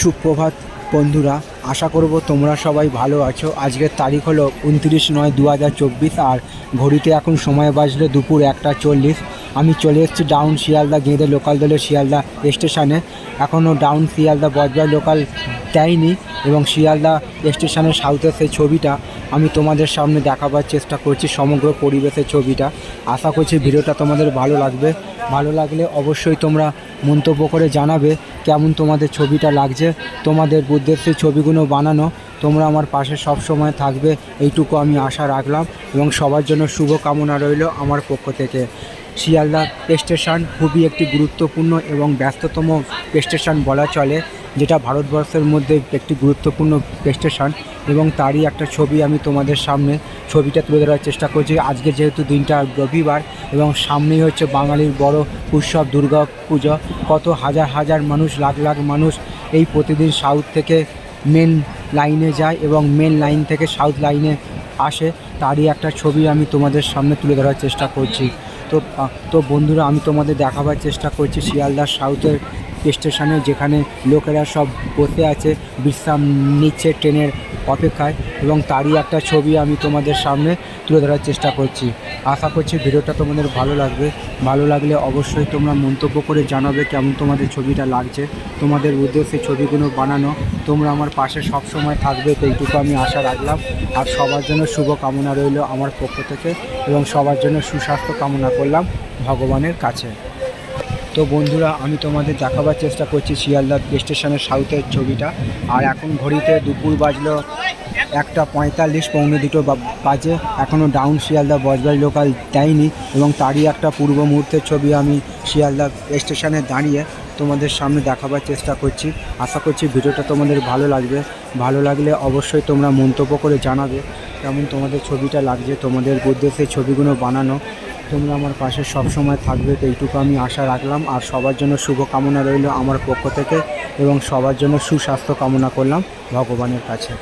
সুপ্রভাত, বন্ধুরা, আশা করব তোমরা সবাই ভালো আছো। আজকের তারিখ হলো উনত্রিশ নয় দু হাজার চব্বিশ আর ঘড়িতে এখন সময় বাজলে দুপুর একটা চল্লিশ। আমি চলে এসেছি ডাউন শিয়ালদা গেঁদে লোকাল দলের শিয়ালদা স্টেশনে এখনও ডাউন শিয়ালদা বজবাই লোকাল দেয়নি এবং শিয়ালদা স্টেশনের সাউথের সেই ছবিটা আমি তোমাদের সামনে দেখাবার চেষ্টা করছি সমগ্র পরিবেশের ছবিটা। আশা করছি ভিডিওটা তোমাদের ভালো লাগবে। ভালো লাগলে অবশ্যই তোমরা মন্তব্য করে জানাবে কেমন তোমাদের ছবিটা লাগছে। তোমাদের সেই ছবিগুলো বানানো, তোমরা আমার পাশে সব সময় থাকবে, এইটুকু আমি আশা রাখলাম এবং সবার জন্য শুভ কামনা রইল আমার পক্ষ থেকে। শিয়ালদা স্টেশন খুবই একটি গুরুত্বপূর্ণ এবং ব্যস্ততম স্টেশন বলা চলে। যেটা ভারতবর্ষের মধ্যে একটি গুরুত্বপূর্ণ স্টেশন এবং তারই একটা ছবি আমি তোমাদের সামনে, ছবিটা তুলে ধরার চেষ্টা করছি। আজকে যেহেতু দিনটা রবিবার এবং সামনেই হচ্ছে বাঙালির বড় উৎসব, দুর্গা পুজো, কত হাজার হাজার মানুষ, লাখ লাখ মানুষ এই প্রতিদিন সাউথ থেকে মেন লাইনে যায় এবং মেন লাইন থেকে সাউথ লাইনে আসে। তারই একটা ছবি আমি তোমাদের সামনে তুলে ধরার চেষ্টা করছি। তো তো বন্ধুরা আমি তোমাদের দেখাবার চেষ্টা করছি শিয়ালদার সাউথের স্টেশনে যেখানে লোকেরা সব বসে আছে, বিশ্রাম নিচ্ছে ট্রেনের অপেক্ষায় এবং তারই একটা ছবি আমি তোমাদের সামনে তুলে ধরার চেষ্টা করছি। আশা করছি ভিডিওটা তোমাদের ভালো লাগবে। ভালো লাগলে অবশ্যই তোমরা মন্তব্য করে জানাবে কেমন তোমাদের ছবিটা লাগছে। তোমাদের উদ্দেশ্যে ছবিগুলো বানানো। তোমরা আমার পাশে সব সময় থাকবে তো এইটুকু আমি আশা রাখলাম। আর সবার জন্য শুভ কামনা রইল আমার পক্ষ থেকে এবং সবার জন্য সুস্বাস্থ্য কামনা করলাম ভগবানের কাছে। তো বন্ধুরা, আমি তোমাদের দেখাবার চেষ্টা করছি শিয়ালদা স্টেশনের সাউথের ছবিটা। আর এখন ঘড়িতে দুপুর বাজলো একটা পঁয়তাল্লিশ, পৌনে দুটো বাজে। এখনও ডাউন শিয়ালদা বজবাই লোকাল দেয়নি এবং তারই একটা পূর্ব মুহূর্তের ছবি আমি শিয়ালদা স্টেশনে দাঁড়িয়ে তোমাদের সামনে দেখাবার চেষ্টা করছি। আশা করছি ভিডিওটা তোমাদের ভালো লাগবে। ভালো লাগলে অবশ্যই তোমরা মন্তব্য করে জানাবে কেমন তোমাদের ছবিটা লাগছে, তোমাদের উদ্দেশ্যে ছবিগুলো বানানো। তোমরা আমার পাশে সবসময় থাকবে, তো এইটুকু আমি আশা রাখলাম। আর সবার জন্য শুভ কামনা রইল আমার পক্ষ থেকে এবং সবার জন্য সুস্বাস্থ্য কামনা করলাম ভগবানের কাছে।